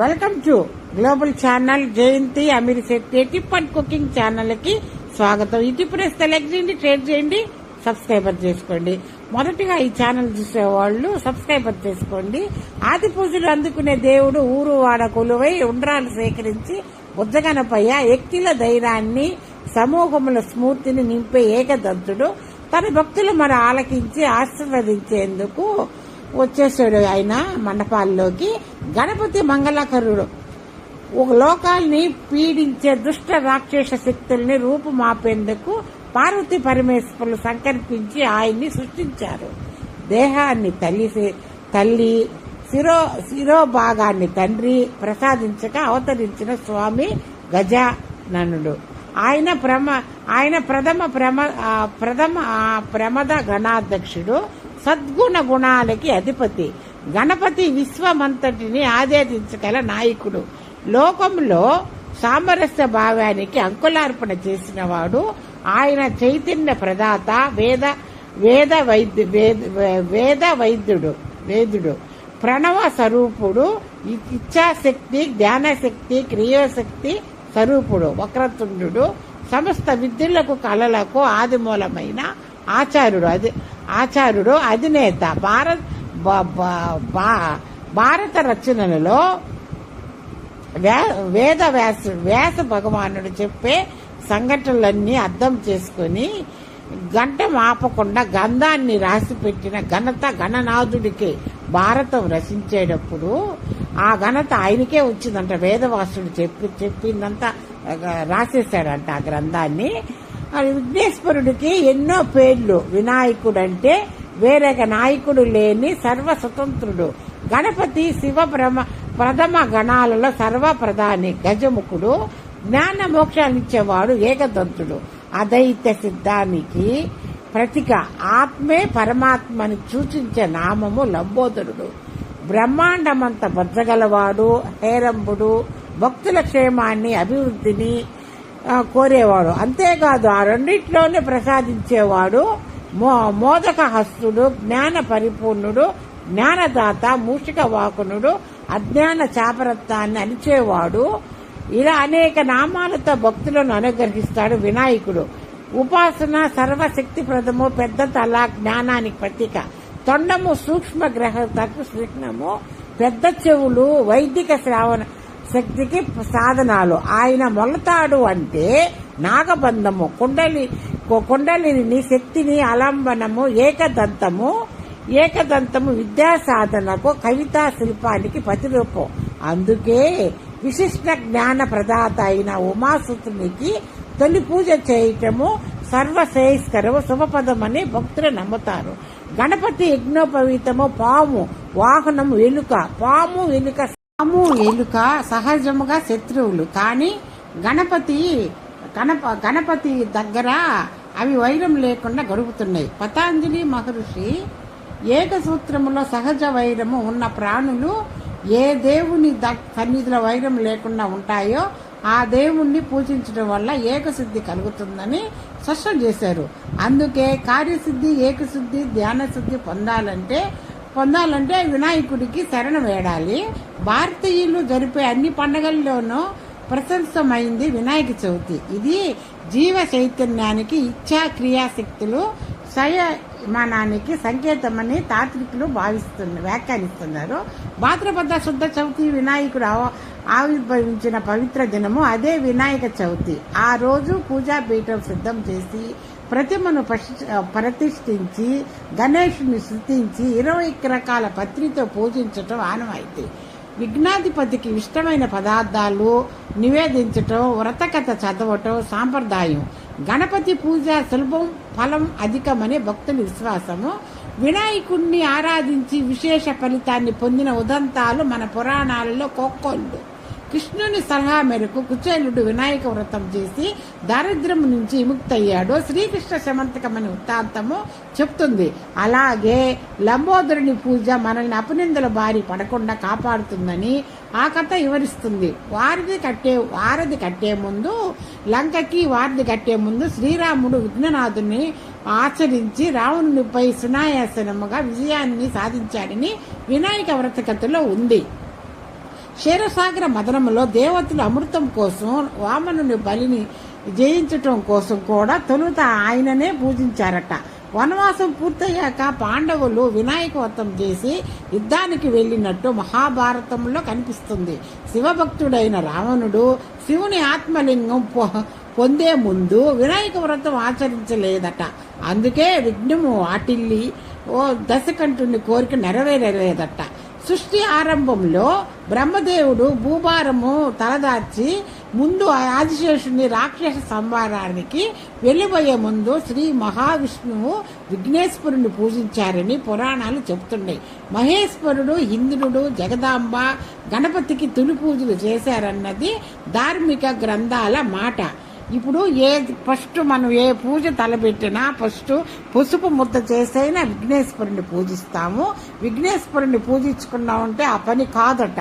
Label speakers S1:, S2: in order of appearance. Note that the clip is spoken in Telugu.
S1: Welcome to global channel Jayanthi Ameer Shetty tip and cooking ఛానల్కి స్వాగతం. ఈ టిప్ని సెలెక్ట్ చేయండి ట్రేడ్ చేయండి సబ్స్క్రైబర్ చేసుకోండి. మొదటిగా ఈ ఛానల్ చూసేవాళ్ళు సబ్స్క్రైబర్ చేసుకోండి. ఆది పూజలు అందుకునే దేవుడు ఊరు వాడ కొలువై ఉండ్రాలు సేకరించి బుద్ధగనపయ్య వ్యక్తుల ధైర్యాన్ని సమూహముల స్మూర్తిని నింపే ఏకదంతుడు. తన భక్తులు మన ఆలకించి ఆశీర్వదించేందుకు వచ్చేసాడు ఆయన మండపాల్లోకి. గణపతి మంగళకరుడు. ఒక లోకాల్ని పీడించే దుష్ట రాక్షస శక్తుల్ని రూపుమాపేందుకు పార్వతి పరమేశ్వరులు సంకల్పించి ఆయన్ని సృష్టించారు. దేహాన్ని తల్లి తల్లి శిరో శిరోభాగాన్ని తండ్రి ప్రసాదించక అవతరించిన స్వామి గజాననుడు. ఆయన ప్రమ ఆయన ప్రథమ ప్రమ ప్రథమ ప్రమద గణాధ్యక్షుడు. సద్గుణ గుణాలకి అధిపతి. గణపతి విశ్వమంతటిని ఆదేశించగల నాయకుడు. లోకంలో సామరస్య భావానికి అంకులార్పణ చేసినవాడు. ఆయన చైతన్య ప్రదాత వేద వేద వైద్యు వేద- వేద వైద్యుడు వేదుడు. ప్రణవ స్వరూపుడు ఇచ్చాశక్తి ఇచ్ఛాశక్తి జ్ఞానశక్తి క్రియాశక్తి స్వరూపుడు వక్రతుండు. సమస్త విద్యులకు కళలకు ఆదిమూలమైన ఆచార్యుడు. అది ఆచార్యుడు అధినేత భారత్ భారత రచనలలో వే- వేద వ్యాస వ్యాస భగవానుడు చెప్పే సంఘటనలన్నీ అర్థం చేసుకుని గంట ఆపకుండా గంధాన్ని రాసి పెట్టిన ఘనత గణనాథుడికి భారతం రచించేటప్పుడు ఆ ఘనత ఆయనకే వచ్చిందంట వేదవాసుడు చెప్పి చెప్పిందంతా రాసేశాడంట ఆ గ్రంథాన్ని. విఘ్నేశ్వరుడికి ఎన్నో పేర్లు. వినాయకుడు అంటే వేరొక నాయకుడు లేని సర్వ స్వతంత్రుడు గణపతి శివ ప్రమ ప్రథమ గణాలలో సర్వ ప్రధాని గజముఖుడు జ్ఞాన మోక్షాన్నిచ్చేవాడు ఏకదంతుడు. అదైత్య సిద్ధానికి ప్రతిక ఆత్మే పరమాత్మని సూచించే నామము లంబోదరుడు. బ్రహ్మాండమంత భద్రగలవాడు హేరంబుడు భక్తుల క్షేమాన్ని అభివృద్ధిని కోరేవాడు. అంతేకాదు ఆ రెండిట్లోనే ప్రసాదించేవాడు మో మోదక హస్తుడు జ్ఞాన పరిపూర్ణుడు జ్ఞానదాత మూషిక వాకునుడు అజ్ఞాన చాపరత్వాన్ని అణిచేవాడు. ఇలా అనేక నామాలతో భక్తులను అనుగ్రహిస్తాడు వినాయకుడు. ఉపాసన సర్వశక్తిప్రదము పెద్ద తల జ్ఞానానికి ప్రతీక తొండము సూక్ష్మ గ్రహతకు శిఘ్నము పెద్ద చెవులు వైదిక శ్రావణ శక్తికి సాధనాలు. ఆయన మొలతాడు అంటే నాగబంధము కుండలి కుండలిని శక్తిని అలంబనము ఏకదంతము ఏకదంతము విద్యా సాధనకు కవితా శిల్పానికి ప్రతిరూపం. అందుకే విశిష్ట జ్ఞాన ప్రదాత అయిన ఉమాసుతునికి తొలి పూజ చేయటము సర్వశ్రేయస్కరము శుభపదమని భక్తులు నమ్ముతారు. గణపతి యజ్ఞోపవీతము పాము వాహనం వెనుక పాము వెనుక పాము ఎలుక సహజముగా శత్రువులు. కానీ గణపతి గణప గణపతి దగ్గర అవి వైరం లేకుండా గడుపుతున్నాయి. పతాంజలి మహర్షి ఏకసూత్రములో సహజ వైరము ఉన్న ప్రాణులు ఏ దేవుని ద- సన్నిధిలో వైరం లేకుండా ఉంటాయో ఆ దేవుణ్ణి పూజించడం వల్ల ఏకసిద్ధి కలుగుతుందని స్పష్టం చేశారు. అందుకే కార్యసిద్ధి ఏకసిద్ధి ధ్యానసిద్ధి పొందాలంటే పొందాలంటే వినాయకుడికి శరణం వేడాలి. భారతీయులు జరిపే అన్ని పండగల్లోనూ ప్రశంసమైంది వినాయక చవితి. ఇది జీవ చైతన్యానికి ఇచ్ఛా క్రియాశక్తులు స్వయమానానికి సంకేతమని తాత్వికులు భావిస్తున్న వ్యాఖ్యానిస్తున్నారు. భాద్రపద శుద్ధ చవితి వినాయకుడు ఆవిర్భవించిన పవిత్ర దినము అదే వినాయక చవితి. ఆ రోజు పూజా పీఠం సిద్ధం చేసి ప్రతిమను ప్రతిష్ఠించి గణేషుని శృతించి ఇరవై రకాల పత్రితో పూజించటం ఆనవాయితీ. విఘ్నాధిపతికి ఇష్టమైన పదార్థాలు నివేదించటం వ్రతకథ చదవటం సాంప్రదాయం. గణపతి పూజ సులభం ఫలం అధికమని భక్తుల విశ్వాసము. వినాయకుణ్ణి ఆరాధించి విశేష ఫలితాన్ని పొందిన ఉదంతాలు మన పురాణాలలో కోక్కోళ్ళు కృష్ణుని సలహా మేరకు కుచేలుడు వినాయక వ్రతం చేసి దారిద్ర్యం నుంచి విముక్తయ్యాడు. శ్రీకృష్ణ శమంతకమని వృత్తాంతము చెప్తుంది. అలాగే లంబోదరుని పూజ మనల్ని అపనిందల బారి పడకుండా కాపాడుతుందని ఆ కథ వివరిస్తుంది. వారిది కట్టే వారధి కట్టే ముందు లంకకి వారిది కట్టే ముందు శ్రీరాముడు విఘ్ననాథుని ఆచరించి రావణునిపై సునాయాసనముగా విజయాన్ని సాధించాడని వినాయక వ్రత కథలో ఉంది. క్షీరసాగర మదనములో దేవతలు అమృతం కోసం వామనుని బలిని జయించటం కోసం కూడా తొలుత ఆయననే పూజించారట. వనవాసం పూర్తయ్యాక పాండవులు వినాయక వ్రతం చేసి యుద్ధానికి వెళ్ళినట్టు మహాభారతంలో కనిపిస్తుంది. శివభక్తుడైన రావణుడు శివుని ఆత్మలింగం పొ- పొందే ముందు వినాయక వ్రతం ఆచరించలేదట. అందుకే విఘ్నము వాటిల్లి ఓ దశకంఠుని కోరిక నెరవేరలేదట. సృష్టి ఆరంభంలో బ్రహ్మదేవుడు భూభారము తలదార్చి ముందు ఆదిశేషుని రాక్షస సంహారానికి వెళ్ళిపోయే ముందు శ్రీ మహావిష్ణువు విఘ్నేశ్వరుని పూజించారని పురాణాలు చెబుతున్నాయి. మహేశ్వరుడు ఇంద్రుడు జగదాంబ గణపతికి తొలి పూజలు చేశారన్నది ధార్మిక గ్రంథాల మాట. ఇప్పుడు ఏ ఫస్ట్ మనం ఏ పూజ తలబెట్టినా ఫస్ట్ పసుపు ముద్ద చేసైనా విఘ్నేశ్వరుని పూజిస్తాము. విఘ్నేశ్వరుని పూజించుకున్నామంటే ఆ పని కాదట.